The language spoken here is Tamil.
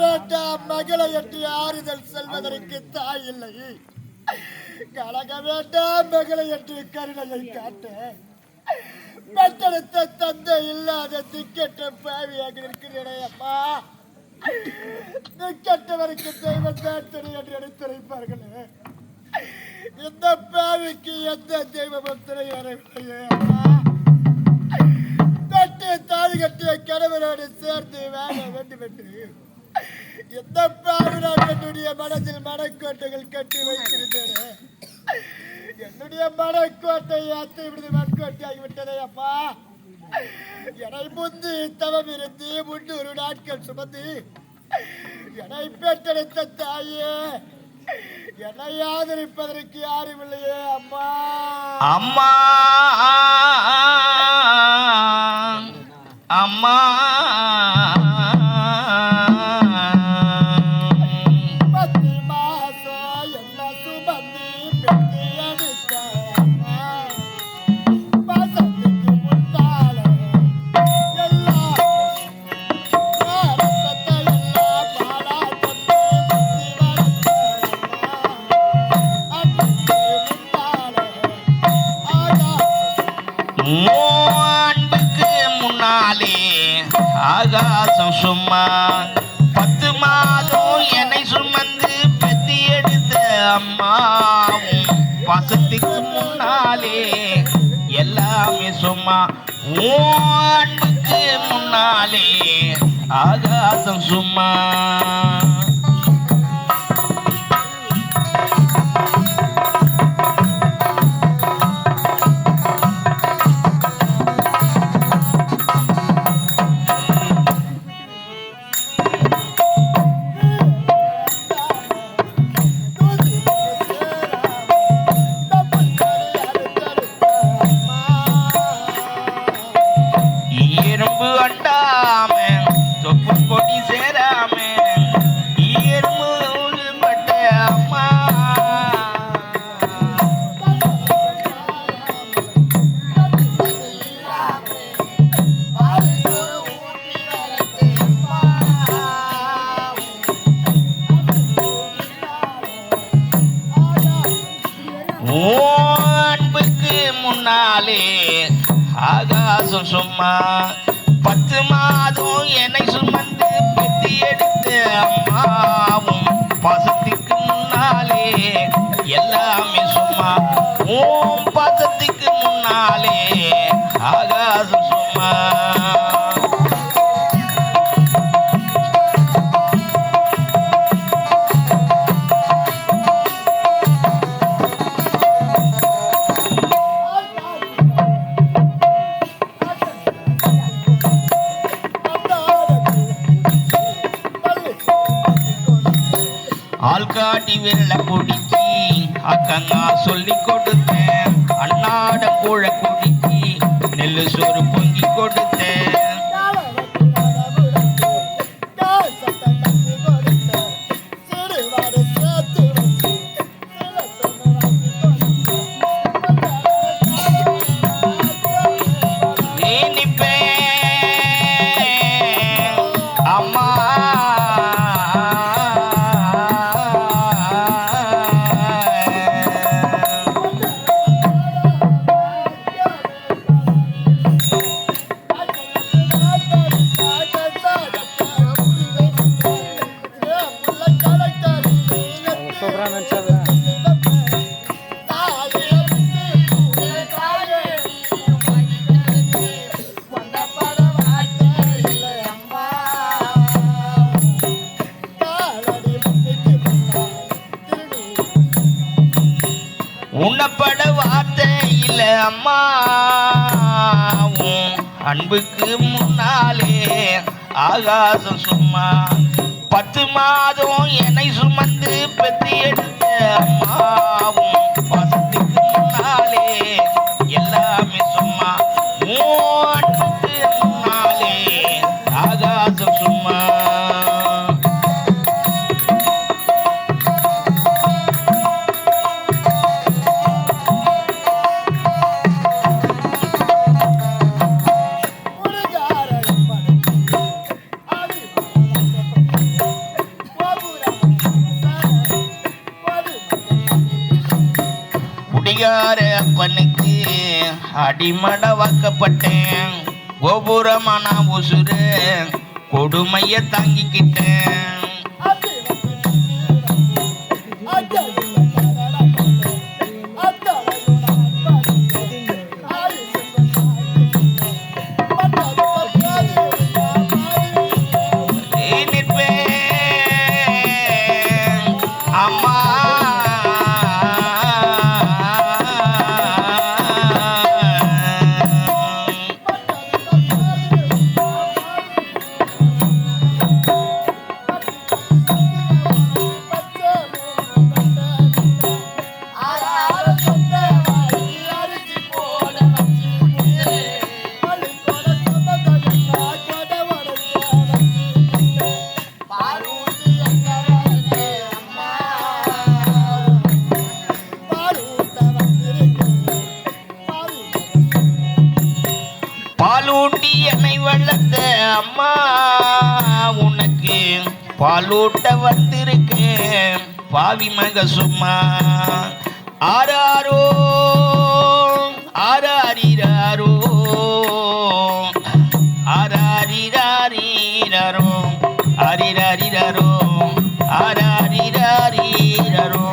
வேண்டாம் மகளை என்று ஆறுதல் செல்வதற்கு தாய் இல்லை. கலக வேண்டாம் மகளை என்று கருணையை காட்ட. பெற்றெடுத்த தந்தை இல்லாத திக்கெட்ட பாவியாக இருக்கிறேனே அம்மா. திக்கெட்டவருக்கு தெய்வம் தான் என்று எடுத்துரைப்பார்களே. இந்த பாவிக்கு எந்த தெய்வமும் திரையறையே அம்மா. கட்டு தாலி கட்டிய கணவரோடு சேர்ந்து வாழ வேண்டும் என்று எந்த பாவினால் என்னுடைய மனதில் மனக்கோட்டைகள் கட்டி வைத்திருந்தேனே? என்னுடைய மனக்கோட்டை அத்தை விடுது மண்கோட்டையாகி விட்டதே அப்பா. என்னை முந்தி தவம் இருந்து முன்னூறு நாட்கள் சுமந்து என்னை பெற்றெடுத்த தாயே என்னை ஆதரிப்பதற்கு யாரும் இல்லையே அம்மா. அம்மா. அம்மா. ஆகாசம் சும்மா. பத்து மாதம் என்னை சுமந்து பெத்தி எடுத்த அம்மாவும் பாசத்துக்கு முன்னாலே எல்லாமே சும்மா. ஓ அன்புக்கு முன்னாலே ஆகாசம் சும்மா. முன்னாலே ஆகாசம் சும்மா பத்து மாதம் என்னை சுமந்து பெத்தி எடுத்த அம்மாவும் பாசத்துக்கு முன்னாலே எல்லாமே சும்மா ஓம் பாசத்துக்கு முன்னாலே ஆகாசம் வெள்ள ஆள்காட்டி குடிச்சி அக்கங்கா சொல்லி கொடுத்தேன். அண்ணாட கூழ குடிச்சி நெல்லு சோறு பட வார்த்தை இல்ல அம்மா அன்புக்கு முன்னாலே ஆகாசம் சும்மா பத்து மாதம் என்னை சுமந்து பெத்தி எடுத்த அம்மா. அதிகார அப்பனுக்கு? அடிமட வாக்கப்பட்டேன் கோபுரமான உசுறு கொடுமைய தாங்கிக்கிட்டேன். வெள்ளத்த அம்மா உனக்கு பாலூட்ட வந்திருக்கேன். பாவி மக சும்மா ஆராரோ ஆராரிராரோ ஆராரிராரீரரோ ஆரிராரிரரோ ஆராரிராரீரரோ.